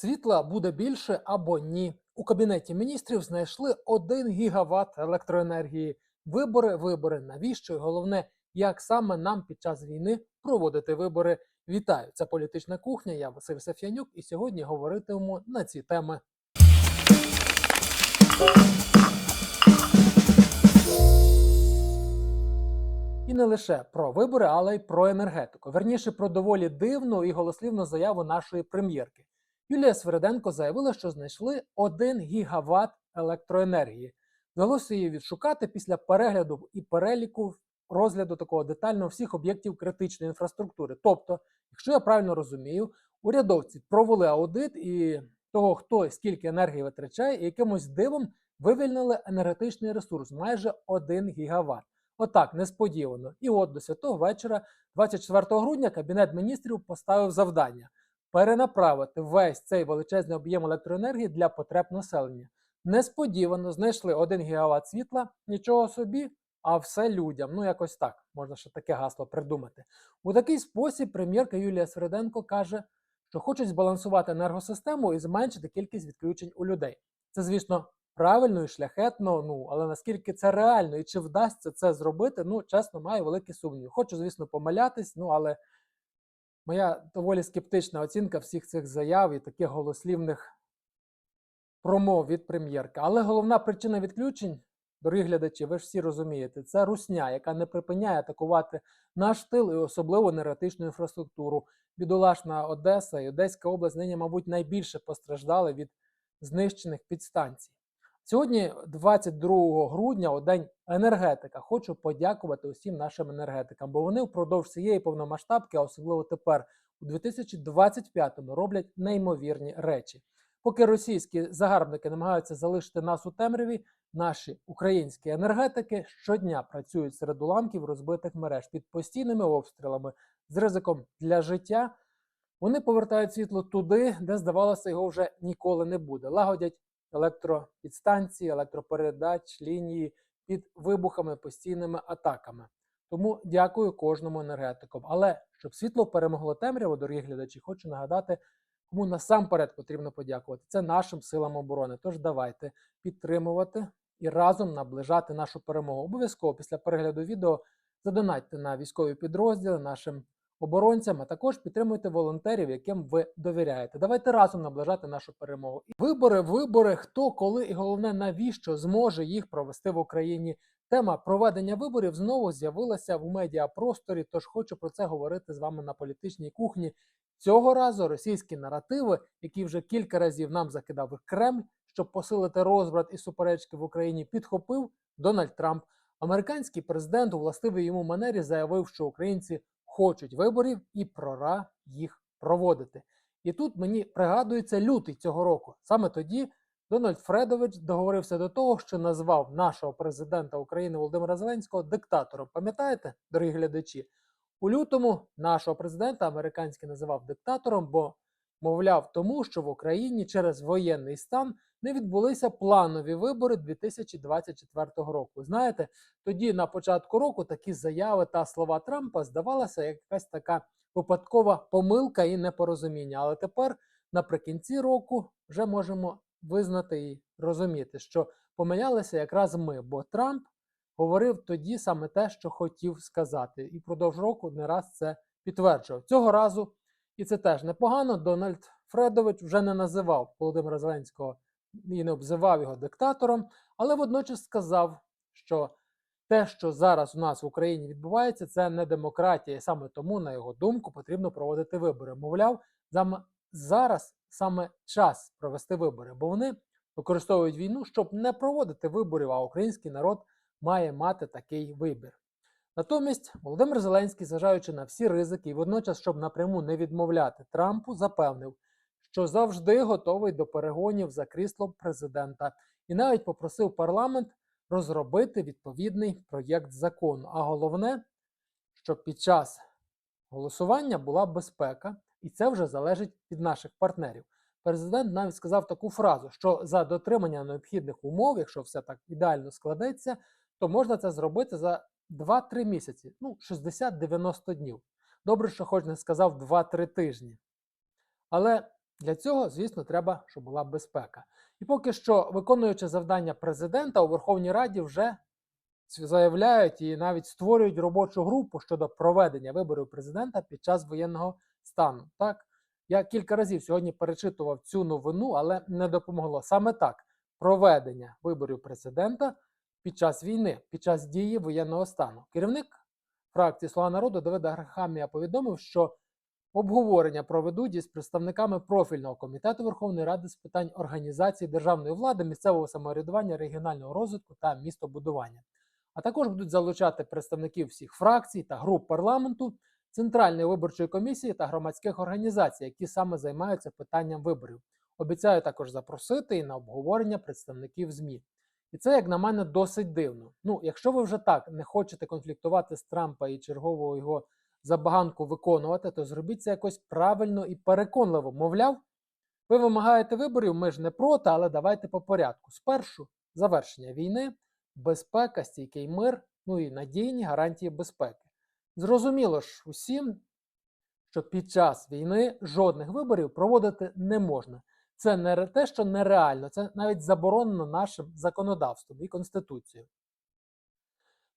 Світла буде більше або ні. У кабінеті міністрів знайшли 1 гігават електроенергії. Вибори, вибори. Навіщо? І головне, як саме нам під час війни проводити вибори. Вітаю! Це політична кухня. Я Василь Саф'янюк, і сьогодні говоритимемо на ці теми. І не лише про вибори, але й про енергетику. Верніше про доволі дивну і голослівну заяву нашої прем'єрки. Юлія Свериденко заявила, що знайшли 1 гігават електроенергії. Вдалося її відшукати після перегляду і переліку розгляду такого детального всіх об'єктів критичної інфраструктури. Тобто, якщо я правильно розумію, урядовці провели аудит і того, хто і скільки енергії витрачає, і якимось дивом вивільнили енергетичний ресурс майже 1 гігават. Отак, несподівано. І от до святого вечора, 24 грудня, Кабінет міністрів поставив завдання перенаправити весь цей величезний об'єм електроенергії для потреб населення. Несподівано знайшли 1 гігават світла, нічого собі, а все людям. Ну, якось так, можна ще таке гасло придумати. У такий спосіб прем'єрка Юлія Свериденко каже, що хочуть збалансувати енергосистему і зменшити кількість відключень у людей. Це, звісно, правильно і шляхетно, ну але наскільки це реально і чи вдасться це зробити, ну чесно, маю великі сумніви. Хочу, звісно, помилятись, ну але моя доволі скептична оцінка всіх цих заяв і таких голослівних промов від прем'єрки. Але головна причина відключень, дорогі глядачі, ви ж всі розумієте, це русня, яка не припиняє атакувати наш тил і особливо енергетичну інфраструктуру. Бідолашна Одеса і Одеська область нині, мабуть, найбільше постраждали від знищених підстанцій. Сьогодні, 22 грудня, у день енергетика, хочу подякувати усім нашим енергетикам, бо вони впродовж цієї повномасштабки, а особливо тепер, у 2025-му, роблять неймовірні речі. Поки російські загарбники намагаються залишити нас у темряві, наші українські енергетики щодня працюють серед уламків розбитих мереж під постійними обстрілами з ризиком для життя. Вони повертають світло туди, де здавалося, його вже ніколи не буде. Лагодять електропідстанції, електропередач, лінії під вибухами, постійними атаками. Тому дякую кожному енергетику. Але щоб світло перемогло темряву, дорогі глядачі, хочу нагадати, кому насамперед потрібно подякувати. Це нашим силам оборони. Тож давайте підтримувати і разом наближати нашу перемогу. Обов'язково після перегляду відео задонатьте на військові підрозділи нашим оборонцям, а також підтримуйте волонтерів, яким ви довіряєте. Давайте разом наближати нашу перемогу. Вибори, вибори, хто, коли і головне, навіщо зможе їх провести в Україні. Тема проведення виборів знову з'явилася в медіапросторі, тож хочу про це говорити з вами на політичній кухні. Цього разу російські наративи, які вже кілька разів нам закидав Кремль, щоб посилити розбрат і суперечки в Україні, підхопив Дональд Трамп. Американський президент у властивій йому манері заявив, що українці хочуть виборів і прора їх проводити. І тут мені пригадується лютий цього року. Саме тоді Дональд Фредович договорився до того, що назвав нашого президента України Володимира Зеленського диктатором. Пам'ятаєте, дорогі глядачі? У лютому нашого президента американський називав диктатором, бо мовляв тому, що в Україні через воєнний стан не відбулися планові вибори 2024 року. Знаєте, тоді на початку року такі заяви та слова Трампа здавалася якась така випадкова помилка і непорозуміння. Але тепер, наприкінці року, вже можемо визнати і розуміти, що помилялися якраз ми, бо Трамп говорив тоді саме те, що хотів сказати, і впродовж року не раз це підтверджував. Цього разу, і це теж непогано. Дональд Фредович вже не називав Володимира Зеленського і не обзивав його диктатором, але водночас сказав, що те, що зараз у нас в Україні відбувається, це не демократія, і саме тому, на його думку, потрібно проводити вибори. Мовляв, зараз саме час провести вибори, бо вони використовують війну, щоб не проводити виборів, а український народ має мати такий вибір. Натомість Володимир Зеленський, зважаючи на всі ризики, і водночас, щоб напряму не відмовляти Трампу, запевнив, що завжди готовий до перегонів за кріслом президента, і навіть попросив парламент розробити відповідний проєкт закону. А головне, щоб під час голосування була безпека, і це вже залежить від наших партнерів. Президент навіть сказав таку фразу, що за дотримання необхідних умов, якщо все так ідеально складеться, то можна це зробити за 2-3 місяці, ну 60-90 днів. Добре, що хоч не сказав 2-3 тижні. Але Для цього, звісно, треба, щоб була безпека. І поки що, виконуючи завдання президента у Верховній Раді, вже заявляють і навіть створюють робочу групу щодо проведення виборів президента під час воєнного стану. Так, я кілька разів сьогодні перечитував цю новину, але не допомогло. Саме так проведення виборів президента під час війни, під час дії воєнного стану. Керівник фракції Слуга народу Давид Аграхамія повідомив, що обговорення проведуть із представниками профільного комітету Верховної Ради з питань організації державної влади, місцевого самоврядування, регіонального розвитку та містобудування. А також будуть залучати представників всіх фракцій та груп парламенту, Центральної виборчої комісії та громадських організацій, які саме займаються питанням виборів. Обіцяю також запросити і на обговорення представників ЗМІ. І це, як на мене, досить дивно. Ну, якщо ви вже так не хочете конфліктувати з Трампа і чергового його забаганку виконувати, то зробіть це якось правильно і переконливо. Мовляв, ви вимагаєте виборів, ми ж не проти, але давайте по порядку. Спершу завершення війни, безпека, стійкий мир, ну і надійні гарантії безпеки. Зрозуміло ж усім, що під час війни жодних виборів проводити не можна. Це не те, що нереально, це навіть заборонено нашим законодавством і конституцією.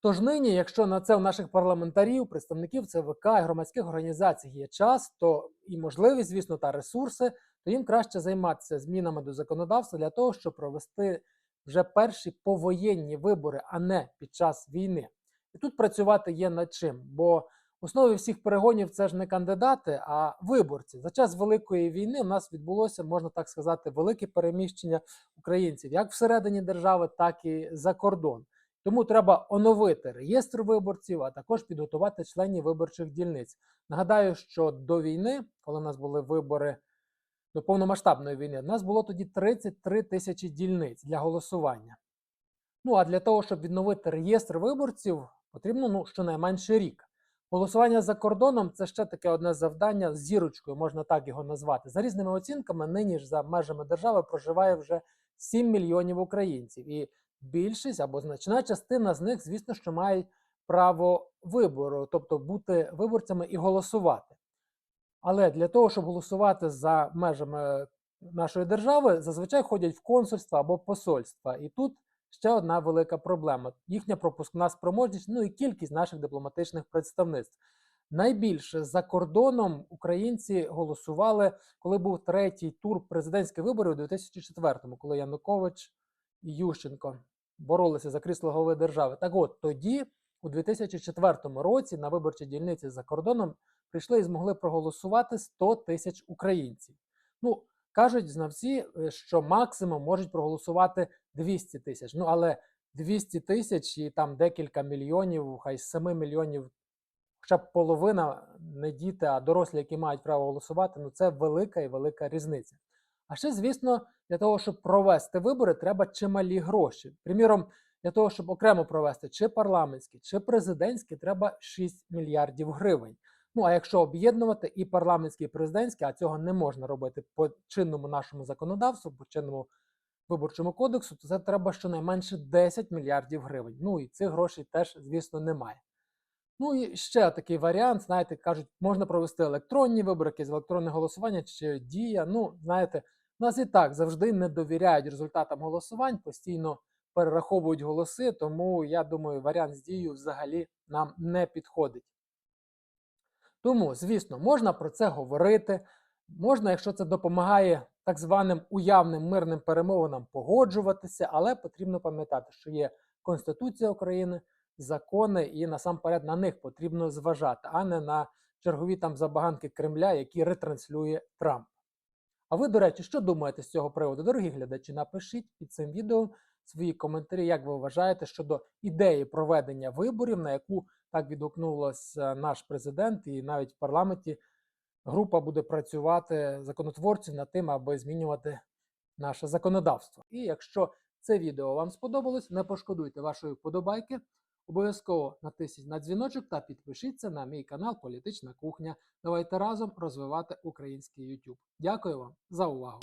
Тож нині, якщо на це у наших парламентарів, представників ЦВК і громадських організацій є час, то і можливість, звісно, та ресурси, то їм краще займатися змінами до законодавства для того, щоб провести вже перші повоєнні вибори, а не під час війни. І тут працювати є над чим, бо основі всіх перегонів це ж не кандидати, а виборці. За час Великої війни в нас відбулося, можна так сказати, велике переміщення українців як всередині держави, так і за кордон. Тому треба оновити реєстр виборців, а також підготувати членів виборчих дільниць. Нагадаю, що до війни, коли у нас були вибори до повномасштабної війни, у нас було тоді 33 тисячі дільниць для голосування. Ну а для того, щоб відновити реєстр виборців, потрібно ну, щонайменше рік. Голосування за кордоном це ще таке одне завдання з зірочкою, можна так його назвати. За різними оцінками, нині ж за межами держави проживає вже 7 мільйонів українців. І більшість або значна частина з них, звісно, що мають право вибору, тобто бути виборцями і голосувати. Але для того, щоб голосувати за межами нашої держави, зазвичай ходять в консульства або посольства. І тут ще одна велика проблема: їхня пропускна спроможність, ну і кількість наших дипломатичних представництв. Найбільше за кордоном українці голосували, коли був третій тур президентських виборів у 2004-му, коли Янукович і Ющенко боролися за крісло голови держави. Так от тоді, у 2004 році, на виборчій дільниці за кордоном прийшли і змогли проголосувати 100 тисяч українців. Ну, кажуть знавці, е, що максимум можуть проголосувати 200 тисяч. Ну, але 200 тисяч і там декілька мільйонів, хай з 7 мільйонів, хоча б половина не діти, а дорослі, які мають право голосувати, ну це велика і велика різниця. А ще, звісно, для того, щоб провести вибори, треба чималі гроші. Приміром, для того, щоб окремо провести чи парламентські, чи президентські, треба 6 мільярдів гривень. Ну а якщо об'єднувати і парламентські, і президентські, а цього не можна робити по чинному нашому законодавству, по чинному виборчому кодексу, то це треба щонайменше 10 мільярдів гривень. Ну і цих грошей теж, звісно, немає. Ну і ще такий варіант, знаєте, кажуть, можна провести електронні вибори, якесь електронне голосування чи дія. Ну, знаєте, у нас і так завжди не довіряють результатам голосувань, постійно перераховують голоси, тому я думаю, варіант з дією взагалі нам не підходить. Тому, звісно, можна про це говорити. Можна, якщо це допомагає так званим уявним мирним перемовинам, погоджуватися, але потрібно пам'ятати, що є Конституція України, закони, і насамперед на них потрібно зважати, а не на чергові там забаганки Кремля, які ретранслює Трамп. А ви, до речі, що думаєте з цього приводу? Дорогі глядачі, напишіть під цим відео свої коментарі, як ви вважаєте щодо ідеї проведення виборів, на яку так відгукнулася наш президент, і навіть в парламенті група буде працювати законотворців над тим, аби змінювати наше законодавство. І якщо це відео вам сподобалось, не пошкодуйте вашої вподобайки. Обов'язково натисніть на дзвіночок та підпишіться на мій канал Політична кухня. Давайте разом розвивати український YouTube. Дякую вам за увагу.